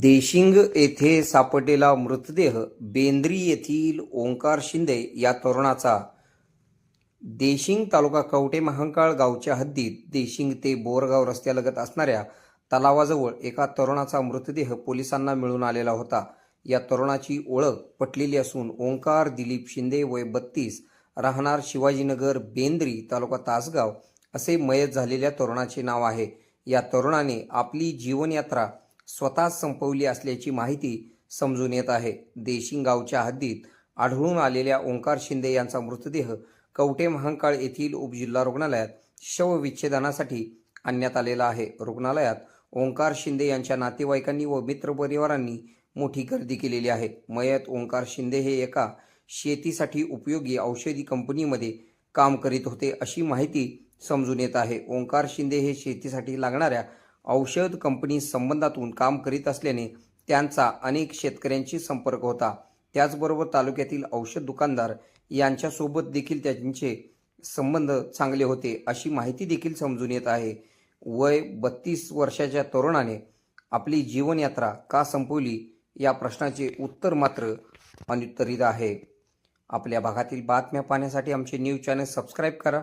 देशिंग येथे सापडलेला मृतदेह बेंद्री येथील ओंकार शिंदे या तरुणाचा. देशिंग तालुका कवटे महांकाळ गावच्या हद्दीत देशिंग ते बोरगाव रस्त्यालगत असणाऱ्या तलावाजवळ एका तरुणाचा मृतदेह पोलिसांना मिळून आलेला होता. या तरुणाची ओळख पटलेली असून ओंकार दिलीप शिंदे वय बत्तीस राहणार शिवाजीनगर बेंद्री तालुका तासगाव असे मयत झालेल्या तरुणाचे नाव आहे. या तरुणाने आपली जीवनयात्रा स्वतःच संपवली असल्याची माहिती समजून येत आहे. देशिंगावच्या हद्दीत आढळून आलेल्या ओंकार शिंदे यांचा मृतदेह कवटे महांकाळ येथील उपजिल्हा रुग्णालयात शवविच्छेदनासाठी आणण्यात आलेला आहे. रुग्णालयात ओंकार शिंदे यांच्या नातेवाईकांनी व मित्रपरिवारांनी मोठी गर्दी केलेली आहे. मयत ओंकार शिंदे हे एका शेतीसाठी उपयोगी औषधी कंपनीमध्ये काम करीत होते अशी माहिती समजून येत आहे. ओंकार शिंदे हे शेतीसाठी लागणाऱ्या औषध कंपनी संबंधातून काम करीत असल्याने त्यांचा अनेक शेतकऱ्यांशी संपर्क होता. त्याचबरोबर तालुक्यातील औषध दुकानदार यांच्यासोबत देखील त्यांचे संबंध चांगले होते अशी माहिती देखील समजून येत आहे. वय बत्तीस वर्षाच्या तरुणाने आपली जीवनयात्रा का संपवली या प्रश्नाचे उत्तर मात्र अनुत्तरित आहे. आपल्या भागातील बातम्या पाहण्यासाठी आमचे न्यूज चॅनल सबस्क्राईब करा.